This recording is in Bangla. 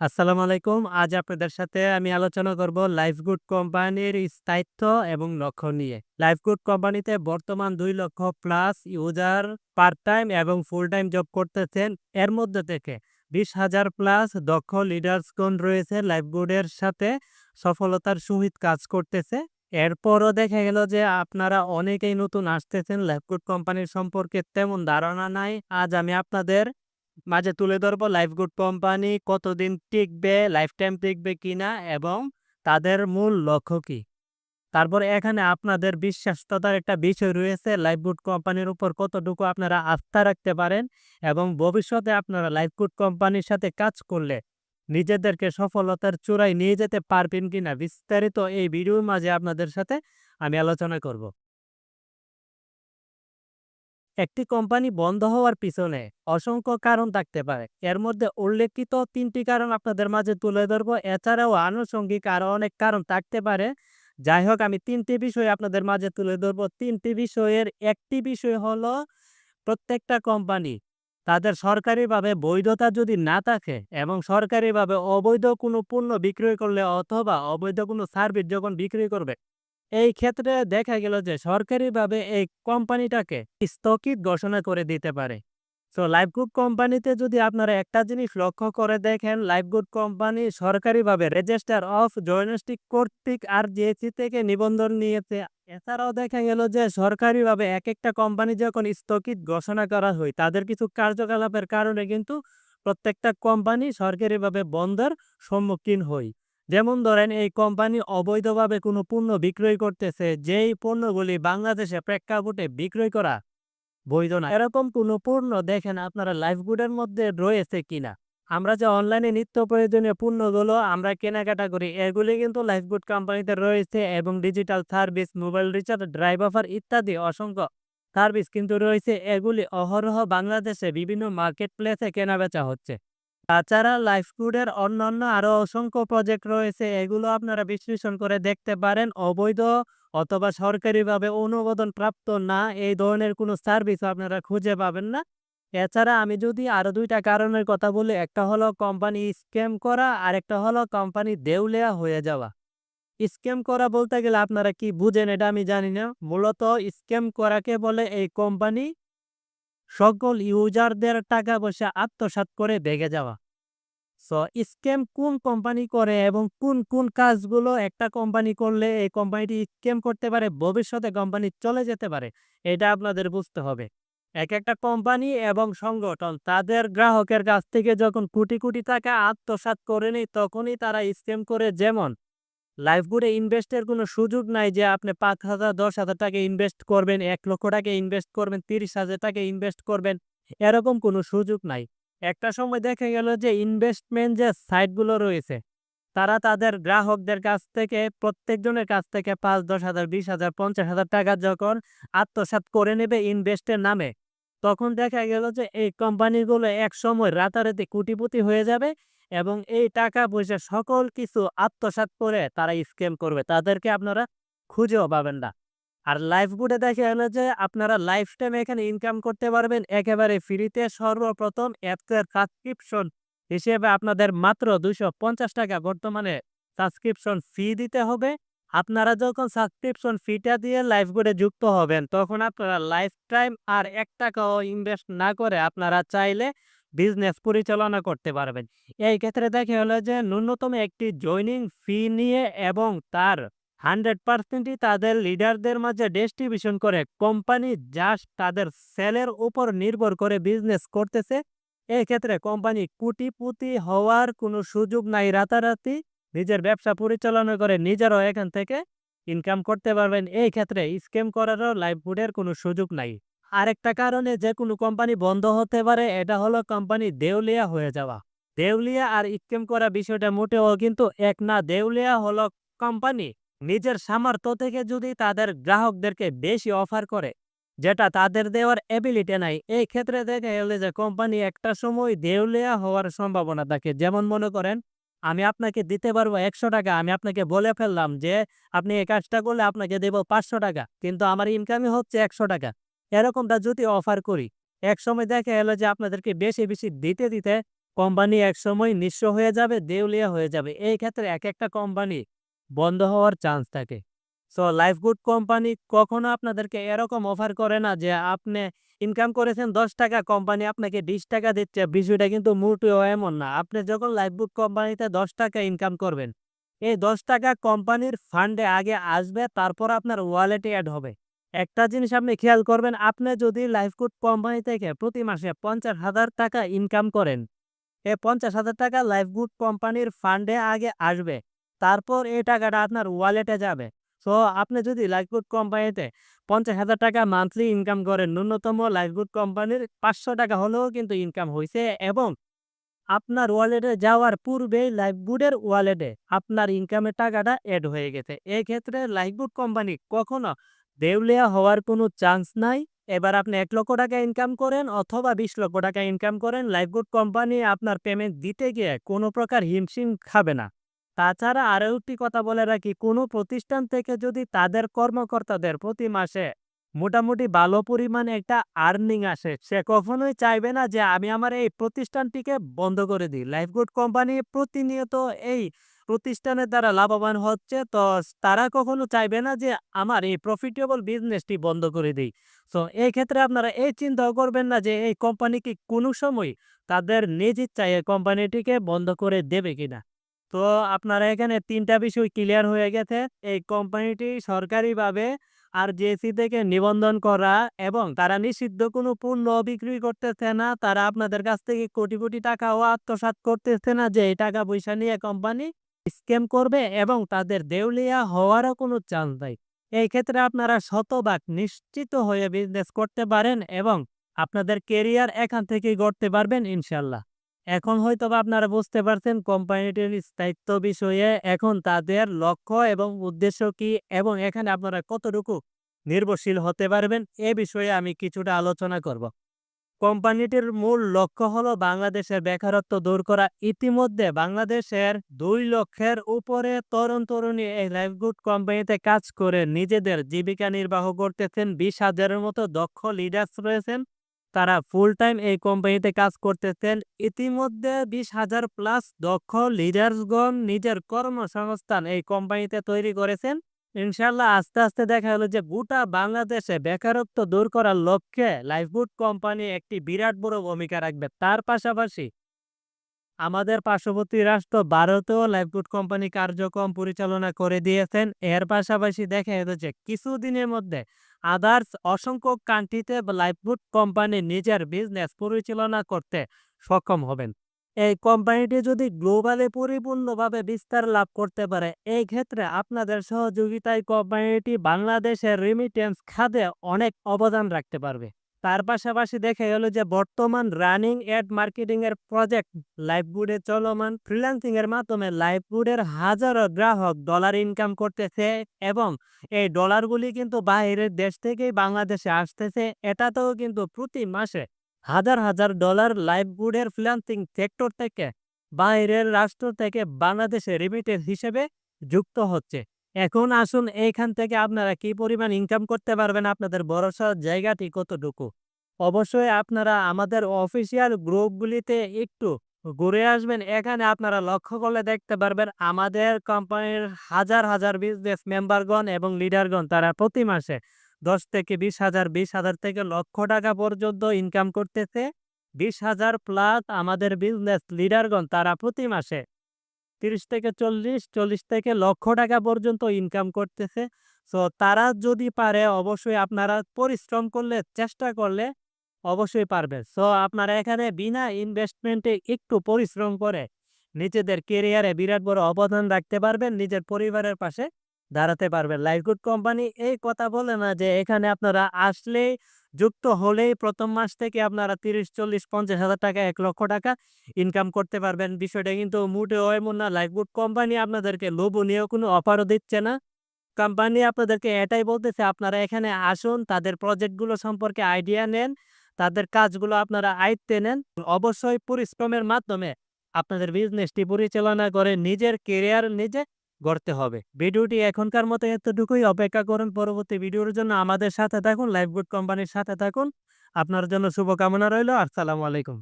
আসসালামু আলাইকুম। আজ আপনাদের সাথে আমি আলোচনা করব লাইফগুড কোম্পানির স্থায়িত্ব এবং লক্ষ্য নিয়ে। লাইফগুড কোম্পানিতে বর্তমান দুই লক্ষ প্লাস ইউজার পার্ট টাইম এবং ফুল টাইম জব করতেছেন। এর মধ্যে থেকে ২০,০০০ প্লাস দক্ষ লিডার্সগণ রয়েছে লাইফগুডের সাথে সফলতার সহিত কাজ করতেছে। এরপরও দেখা গেল যে আপনারা অনেকেই নতুন আসতেছেন লাইফগুড কোম্পানির সম্পর্কে তেমন ধারণা নাই। আজ আমি আপনাদের মাঝে তুলে ধরবো লাইফগুড কোম্পানি কতদিন টিকবে, লাইফ টাইম টিকবে কিনা এবং তাদের মূল লক্ষ্য কি? তারপর এখানে আপনাদের বিশ্বাসতার একটা বিষয় রয়েছে লাইফগুড কোম্পানির উপর কতটুকু আপনারা আস্থা রাখতে পারেন এবং ভবিষ্যতে আপনারা লাইফগুড কোম্পানির সাথে কাজ করলে নিজেদেরকে সফলতার চূড়ায় নিয়ে যেতে পারবেন কিনা বিস্তারিত এই ভিডিওর মাঝে আপনাদের সাথে আমি আলোচনা করব। একটি কোম্পানি বন্ধ হওয়ার পিছনে অসংখ্য কারণ থাকতে পারে। এর মধ্যে উল্লেখিত তিনটি কারণ আপনাদের মাঝে তুলে ধরবো। এছাড়াও আনুষঙ্গিক আরও অনেক কারণ থাকতে পারে। যাই হোক, আমি তিনটি বিষয় আপনাদের মাঝে তুলে ধরবো। তিনটি বিষয়ের একটি বিষয় হলো প্রত্যেকটা কোম্পানি তাদের সরকারিভাবে বৈধতা যদি না থাকে এবং সরকারিভাবে অবৈধ কোনো পণ্য বিক্রয় করলে অথবা অবৈধ কোনো সার্ভিস যখন বিক্রি করবে এই ক্ষেত্রে দেখা গেল যে সরকারিভাবে এই কোম্পানিটাকে স্থগিত ঘোষণা করে দিতে পারে। সো লাইফগুড কোম্পানিতে যদি আপনারা একটা জিনিস লক্ষ্য করে দেখেন লাইফগুড কোম্পানি সরকারিভাবে রেজিস্টার অফ জয়নস্টিক কর্তৃক আর জিএসি থেকে নিবন্ধন নিয়েছে। এছাড়াও দেখা গেল যে সরকারিভাবে এক একটা কোম্পানি যখন স্থগিত ঘোষণা করা হয়, তাদের কিছু কার্যকলাপের কারণে কিন্তু প্রত্যেকটা কোম্পানি সরকারিভাবে বন্ধের সম্মুখীন হয়। যেমন ধরেন, এই কোম্পানি অবৈধভাবে কোনো পণ্য বিক্রয় করতেছে, যেই পণ্যগুলি বাংলাদেশে প্রেক্ষাপটে বিক্রয় করা বৈধ না। এরকম কোনো পণ্য দেখেন আপনারা লাইফগুডের মধ্যে রয়েছে কিনা? আমরা যে অনলাইনে নিত্য প্রয়োজনীয় পণ্যগুলো আমরা কেনাকাটা করি, এগুলি কিন্তু লাইফগুড কোম্পানিতে রয়েছে এবং digital service, mobile recharge, drive offer ইত্যাদি অসংখ্য সার্ভিস কিন্তু রয়েছে। এগুলি অহরহ বাংলাদেশে বিভিন্ন মার্কেট প্লেসে কেনাবেচা হচ্ছে। তাছাড়া লাইফগুডের অন্যান্য আরও অসংখ্য প্রজেক্ট রয়েছে, এগুলো আপনারা বিশ্লেষণ করে দেখতে পারেন। অবৈধ অথবা সরকারিভাবে অনুমোদন প্রাপ্ত না, এই ধরনের কোনো সার্ভিস আপনারা খুঁজে পাবেন না। এছাড়া আমি যদি আরও দুইটা কারণের কথা বলি, একটা হলো কোম্পানি স্ক্যাম করা আর একটা হলো কোম্পানি দেউলিয়া হয়ে যাওয়া। স্ক্যাম করা বলতে গেলে আপনারা কি বুঝেন, এটা আমি জানি না। মূলত স্ক্যাম করাকে বলে এই কোম্পানি সকল ইউজারদের টাকা পয়সা আত্মসাৎ করে ভেগে যাওয়া। সো স্ক্যাম কোন কোম্পানি করে এবং কোন কোন কাজগুলো একটা কোম্পানি করলে এই কোম্পানিটি স্ক্যাম করতে পারে, ভবিষ্যতে কোম্পানি চলে যেতে পারে, এটা আপনাদের বুঝতে হবে। এক একটা কোম্পানি এবং সংগঠন তাদের গ্রাহকের কাছ থেকে যখন কোটি কোটি টাকা আত্মসাৎ করে নেই তখনই তারা স্ক্যাম করে যেমন লাইফগুডে ইনভেস্টের কোনো সুযোগ নাই যে আপনি পাঁচ হাজার, দশ হাজার টাকা ইনভেস্ট করবেন, এক লক্ষ টাকা ইনভেস্ট করবেন, তিরিশ হাজার টাকা ইনভেস্ট করবেন, এরকম কোনো সুযোগ নাই। একটা সময় দেখা গেল যে ইনভেস্টমেন্ট যে সাইটগুলো রয়েছে, তারা তাদের গ্রাহকদের কাছ থেকে, প্রত্যেকজনের কাছ থেকে পাঁচ, দশ হাজার, বিশ হাজার, পঞ্চাশ হাজার টাকা যখন আত্মসাৎ করে নেবে ইনভেস্টের নামে, তখন দেখা গেল যে এই কোম্পানিগুলো এক সময় রাতারাতি কোটিপতি হয়ে যাবে এবং এই টাকা পয়সা সকল কিছু আত্মসাৎ করে তারা স্ক্যাম করবে। তাদেরকে আপনারা খুঁজেও পাবেন না। আর লাইফ গুডে দেখা গেল যে আপনারা লাইফ টাইম এখানে ইনকাম করতে পারবেন। একেবারে ফ্রিতে সর্বপ্রথম অ্যাপসের সাবস্ক্রিপশন হিসেবে আপনাদের মাত্র পঞ্চাশ টাকা বর্তমানে সাবস্ক্রিপশন ফি দিতে হবে। আপনারা যখন সাবস্ক্রিপশন ফিটা দিয়ে লাইফ গুডে যুক্ত হবেন, তখন আপনারা লাইফ টাইম আর এক টাকাও ইনভেস্ট না করে আপনারা চাইলে বিজনেস পরিচালনা করতে পারবেন। এই ক্ষেত্রে দেখা হলো যে, ন্যূনতম একটি জয়নিং ফি নিয়ে এবং তার হান্ড্রেড পার্সেন্টই তাদের লিডারদের মাঝে ডিস্ট্রিবিউশন করে কোম্পানি জাস্ট তাদের সেলের উপর নির্ভর করে বিজনেস করতেছে। এই ক্ষেত্রে কোম্পানি কুটিপুতি হওয়ার কোনো সুযোগ নাই, রাতারাতি নিজের ব্যবসা পরিচালনা করে নিজেরাও এখান থেকে ইনকাম করতে পারবেন। এই ক্ষেত্রে স্ক্যাম করারও লাইভহুডের কোনো সুযোগ নাই। আরেকটা কারণে যে কোনো কোম্পানি বন্ধ হতে পারে, এটা হলো কোম্পানি দেউলিয়া হয়ে যাওয়া। দেউলিয়া আর স্ক্যাম করা বিষয়টা মোটেও কিন্তু এক না। দেউলিয়া হলো কোম্পানি নিজের সামর্থ্য থেকে যদি তাদের গ্রাহকদেরকে বেশি অফার করে, যেটা তাদের দেওয়ার এবিলিটি নাই, এই ক্ষেত্রে দেখা গেলে যে কোম্পানি একটা সময় দেউলিয়া হওয়ার সম্ভাবনা থাকে। যেমন মনে করেন, আমি আপনাকে দিতে পারব একশো টাকা, আমি আপনাকে বলে ফেললাম যে, আপনি এই কাজটা করলে আপনাকে দেব পাঁচশো টাকা, কিন্তু আমার ইনকামই হচ্ছে একশো টাকা। এরকমটা যদি অফার করি এক সময় দেখা গেলো যে আপনাদেরকে বেশি বেশি দিতে দিতে কোম্পানি একসময় নিঃস্ব হয়ে যাবে, দেউলিয়া হয়ে যাবে। এই ক্ষেত্রে এক একটা কোম্পানি বন্ধ হওয়ার চান্স থাকে। সো লাইফগুড কোম্পানি কখনো আপনাদেরকে এরকম অফার করে না যে আপনি ইনকাম করেছেন দশ টাকা কোম্পানি আপনাকে বিশ টাকা দিচ্ছে। বিষয়টা কিন্তু মোটেও এমন না। আপনি যখন লাইফগুড কোম্পানিতে দশ টাকা ইনকাম করবেন, এই দশ টাকা কোম্পানির ফান্ডে আগে আসবে, তারপর আপনার ওয়ালেটে অ্যাড হবে। একটা জিনিস আপনি খেয়াল করবেন, আপনি যদি লাইফগুড কোম্পানি থেকে প্রতি মাসে পঞ্চাশ হাজার টাকা ইনকাম করেন, এ পঞ্চাশ হাজার টাকা লাইফগুড কোম্পানির ফান্ডে আগে আসবে, তারপর এই টাকাটা আপনার ওয়ালেটে যাবে। সো আপনি যদি লাইফগুড কোম্পানিতে পঞ্চাশ হাজার টাকা মান্থলি ইনকাম করেন, ন্যূনতম লাইফগুড কোম্পানির পাঁচশো টাকা হলেও কিন্তু ইনকাম হয়েছে এবং আপনার ওয়ালেটে যাওয়ার পূর্বেই লাইফগুডের ওয়ালেটে আপনার ইনকামের টাকাটা অ্যাড হয়ে গেছে। এই ক্ষেত্রে লাইফগুড কোম্পানি কখনো দেউলিয়া হওয়ার কোনো চান্স নাই। এবার আপনি এক লক্ষ টাকা ইনকাম করেন অথবা বিশ লক্ষ টাকা ইনকাম করেন লাইফগুড কোম্পানি আপনার পেমেন্ট দিতে গিয়ে কোনো প্রকার হিমশিম খাবে না। তাছাড়া আরও একটি কথা বলে রাখি, কোনো প্রতিষ্ঠান থেকে যদি তাদের কর্মকর্তাদের প্রতি মাসে মোটামুটি ভালো পরিমাণে একটা আর্নিং আসে, সে কখনোই চাইবে না যে আমি আমার এই প্রতিষ্ঠানটিকে বন্ধ করে দিই। লাইফগুড কোম্পানি প্রতিনিয়ত এই প্রতিষ্ঠানের দ্বারা লাভবান হচ্ছে। তো তারা কখনো চাইবে না যে আমার এই প্রফিটেবল বিজনেসটি বন্ধ করে দিই। তো এই ক্ষেত্রে আপনারা এই চিন্তাও করবেন না যে এই কোম্পানি কি কোনো সময় তাদের নিজ ইচ্ছায় কোম্পানিটিকে বন্ধ করে দেবে কিনা। তো আপনারা এখানে তিনটা বিষয় ক্লিয়ার হয়ে গেছে। এই কোম্পানিটি সরকারিভাবে আর জেসি থেকে নিবন্ধন করা এবং তারা নিষিদ্ধ কোনো পণ্য বিক্রি করতেছে না। তারা আপনাদের কাছ থেকে কোটি কোটি টাকাও আত্মসাৎ করতেছে না যে এই টাকা পয়সা নিয়ে কোম্পানি স্ক্যাম করবে এবং তাদের দেউলিয়া হওয়ারও কোনো চান্স নাই। এই ক্ষেত্রে আপনারা শতভাগ নিশ্চিত হয়ে বিজনেস করতে পারেন এবং আপনাদের কেরিয়ার এখান থেকেই গড়তে পারবেন ইনশাল্লাহ। এখন হয়তো আপনারা বুঝতে পারছেন কোম্পানিটির স্থায়িত্ব বিষয়ে এখন তাদের লক্ষ্য এবং উদ্দেশ্য কি এবং এখানে আপনারা কতটুকু নির্ভরশীল হতে পারবেন এ বিষয়ে আমি কিছুটা আলোচনা করব। কোম্পানিটির মূল লক্ষ্য হল বাংলাদেশের বেকারত্ব দূর করা। ইতিমধ্যে বাংলাদেশের দুই লক্ষের উপরে তরুণ তরুণী এই লাইফগুড কোম্পানিতে কাজ করে নিজেদের জীবিকা নির্বাহ করতেছেন। বিশ হাজারের মতো দক্ষ লিডার্স রয়েছেন, তারা ফুল টাইম এই কোম্পানিতে কাজ করতেছেন। ইতিমধ্যে বিশ হাজার প্লাস দক্ষ লিডার্সগণ নিজের কর্মসংস্থান এই কোম্পানিতে তৈরি করেছেন। ইনশাল্লাহ আস্তে আস্তে দেখা গেল যে গোটা বাংলাদেশে বেকারত্ব দূর করার লক্ষ্যে লাইফগুড কোম্পানি একটি বিরাট বড় ভূমিকা রাখবে। তার পাশাপাশি আমাদের পার্শ্ববর্তী রাষ্ট্র ভারতেও লাইফগুড কোম্পানি কার্যক্রম পরিচালনা করে দিয়েছেন। এর পাশাপাশি দেখা যাচ্ছে কিছুদিনের মধ্যে আদার্স অসংখ্য কান্ট্রিতে লাইফগুড কোম্পানি নিজের বিজনেস পরিচালনা করতে সক্ষম হবেন। এই কোম্পানিটি যদি গ্লোবালে পরিপূর্ণভাবে বিস্তার লাভ করতে পারে, এই ক্ষেত্রে আপনাদের সহযোগিতায় কোম্পানিটি বাংলাদেশের রিমিটেন্স খাতে অনেক অবদান রাখতে পারবে। তার পাশাপাশি দেখা গেল যে বর্তমান রানিং অ্যাড মার্কেটিং এর প্রজেক্ট লাইফগুডে চলমান ফ্রিল্যান্সিং এর মাধ্যমে লাইফগুডের হাজারো গ্রাহক ডলার ইনকাম করতেছে এবং এই ডলারগুলি কিন্তু বাইরের দেশ থেকেই বাংলাদেশে আসতেছে। এটাতেও কিন্তু প্রতি মাসে হাজার হাজার ডলার লাইফগুডের ফ্রিল্যান্সিং সেক্টর থেকে বাইরের রাষ্ট্র থেকে বাংলাদেশে রিমিটেন্স হিসেবে যুক্ত হচ্ছে। এখন আসুন এইখান থেকে আপনারা কি পরিমাণ ইনকাম করতে পারবেন, আপনাদের ভরসার জায়গাটি কতটুকু? অবশ্যই আপনারা আমাদের অফিসিয়াল গ্রুপগুলিতে একটু ঘুরে আসবেন, এখানে আপনারা লক্ষ্য করলে দেখতে পারবেন আমাদের কোম্পানির হাজার হাজার বিজনেস মেম্বারগণ এবং লিডারগণ তারা প্রতি মাসে দশ থেকে বিশ হাজার বিশ হাজার থেকে লক্ষ টাকা পর্যন্ত ইনকাম করতেছে। বিশ হাজার প্লাস আমাদের বিজনেস লিডারগণ তারা প্রতি মাসে তিরিশ থেকে চল্লিশ চল্লিশ থেকে লক্ষ টাকা পর্যন্ত ইনকাম করতেছে। সো তারা যদি পারে, অবশ্যই আপনারা পরিশ্রম করলে, চেষ্টা করলে অবশ্যই পারবে। সো আপনারা এখানে বিনা ইনভেস্টমেন্টে একটু পরিশ্রম করে নিজেদের কেরিয়ারে বিরাট বড় অবদান রাখতে পারবেন, নিজের পরিবারের পাশে দাঁড়াতে পারবেন। লাইফগুড কোম্পানি এই কথা বলে না যে, এখানে আপনারা আসলেই যুক্ত হলেই প্রথম মাস থেকে আপনারা তিরিশ, চল্লিশ, পঞ্চাশ হাজার টাকা, এক লক্ষ টাকা ইনকাম করতে পারবেন। বিষয়টা কিন্তু মোটেও এমন না। লাইফগুড কোম্পানি আপনাদেরকে লোভনীয় কোনো অফারও দিচ্ছে না। কোম্পানি আপনাদেরকে এটাই বলতেছে, আপনারা এখানে আসুন, তাদের প্রজেক্টগুলো সম্পর্কে আইডিয়া নেন, তাদের কাজগুলো আপনারা আয়ত্তে নেন। অবশ্যই পরিশ্রমের মাধ্যমে আপনাদের বিজনেসটি পরিচালনা করে, নিজের কেরিয়ার নিজে গড়তে হবে। ভিডিওটি এখনকার মতো এতটুকুই। অপেক্ষা করুন পরবর্তী ভিডিওর জন্য আমাদের সাথে থাকুন লাইফগুড কোম্পানির সাথে থাকুন। আপনার জন্য শুভকামনা রইল। আসসালামু আলাইকুম।